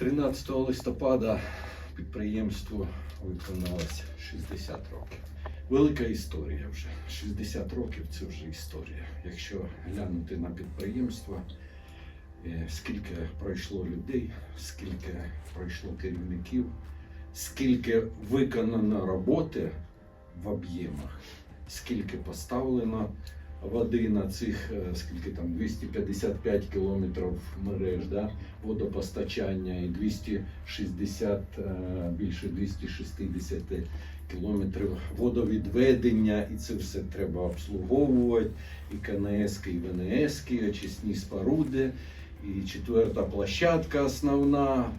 13 листопада підприємству виконалось 60 років. Велика історія вже. 60 років це вже історія. Якщо глянути на підприємство, е, скільки пройшло людей, скільки пройшло керівників, скільки виконано роботи в об'ємах, скільки поставлено води на цих, е, скільки там 255 кілометрів мереж, да, водопостачання і 260, е, більше 260 кілометрів водовідведення, і це все треба обслуговувати. І КНС, і ВНС, і очисні споруди, і четверта площадка основна.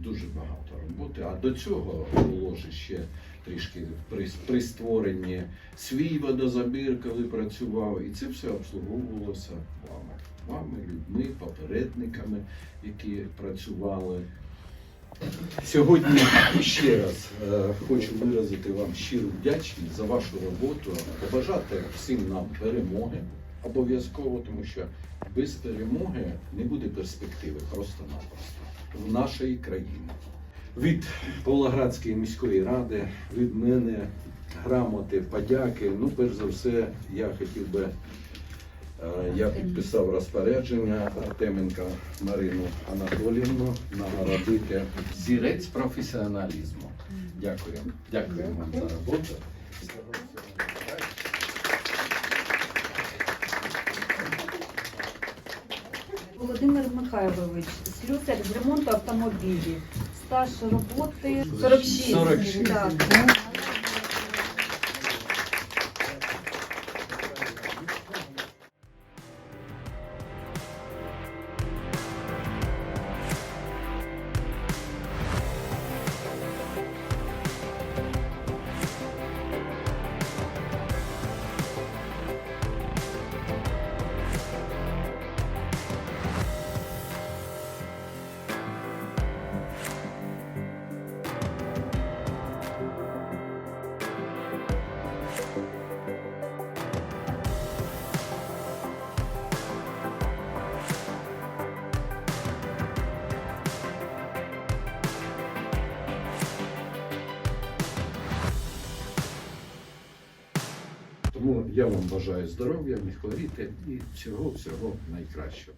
Дуже багато роботи. А до цього було ще трішки при, при створенні свій водозабір, коли працював, і це все обслуговувалося вами. Вами, людьми, попередниками, які працювали. Сьогодні ще раз е, хочу виразити вам щиру вдячність за вашу роботу, побажати всім нам перемоги обов'язково, тому що без перемоги не буде перспективи просто-напросто в нашій країні. Від Павлоградської міської ради, від мене грамоти, подяки. Ну, перш за все, я хотів би, е, я підписав розпорядження Артеменка Марину Анатоліївну нагородити зірець професіоналізму. Дякую. Дякую вам за роботу. Володимир Михайлович, слюсар з ремонту автомобілів. Стаж роботи 46. 46. Так. Тому я вам бажаю здоров'я, не хворіти і всього всього найкращого.